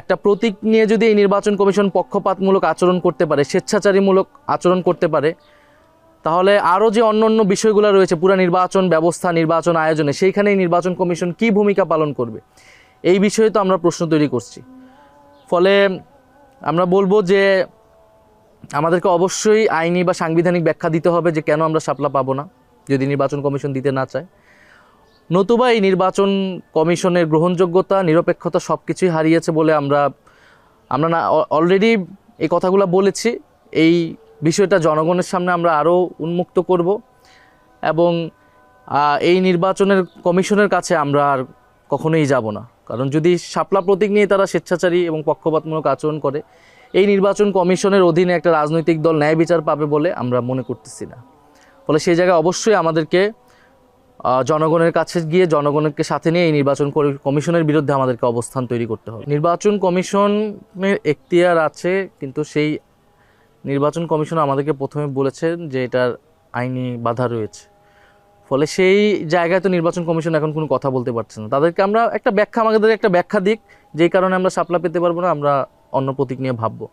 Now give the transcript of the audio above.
একটা প্রতীক নিয়ে যদি এই নির্বাচন কমিশন পক্ষপাতমূলক আচরণ করতে পারে, স্বেচ্ছাচারীমূলক আচরণ করতে পারে, তাহলে আরও যে অন্য অন্য বিষয়গুলো রয়েছে, পুরা নির্বাচন ব্যবস্থা, নির্বাচন আয়োজনে সেইখানে নির্বাচন কমিশন কী ভূমিকা পালন করবে? এই বিষয়ে তো আমরা প্রশ্ন তৈরি করছি। ফলে আমরা বলব যে আমাদেরকে অবশ্যই আইনি বা সাংবিধানিক ব্যাখ্যা দিতে হবে যে কেন আমরা শাপলা পাবো না, যদি নির্বাচন কমিশন দিতে না চায়। নতুবা এই নির্বাচন কমিশনের গ্রহণযোগ্যতা, নিরপেক্ষতা সব কিছুই হারিয়েছে বলে আমরা আমরা না অলরেডি এই কথাগুলো বলেছি। এই বিষয়টা জনগণের সামনে আমরা আরও উন্মুক্ত করব এবং এই নির্বাচনের কমিশনের কাছে আমরা আর কখনোই যাব না। কারণ যদি শাপলা প্রতীক নিয়ে তারা স্বেচ্ছাচারী এবং পক্ষপাতমূলক আচরণ করে, এই নির্বাচন কমিশনের অধীনে একটা রাজনৈতিক দল ন্যায় বিচার পাবে বলে আমরা মনে করতেছি না। ফলে সেই জায়গায় অবশ্যই আমাদেরকে জনগণের কাছে গিয়ে জনগণকে সাথে নিয়ে এই নির্বাচন কমিশনের বিরুদ্ধে আমাদেরকে অবস্থান তৈরি করতে হবে। নির্বাচন কমিশনের এখতিয়ার আছে, কিন্তু সেই নির্বাচন কমিশন আমাদেরকে প্রথমে বলেছেন যে এটার আইনি বাধা রয়েছে। ফলে সেই জায়গায় তো নির্বাচন কমিশন এখন কোনো কথা বলতে পারছে না। তাদেরকে আমরা একটা ব্যাখ্যা, আমাদের একটা ব্যাখ্যা দিক, যেই কারণে আমরা সাপলা পেতে পারব না, আমরা অন্য প্রতীক নিয়ে ভাববো।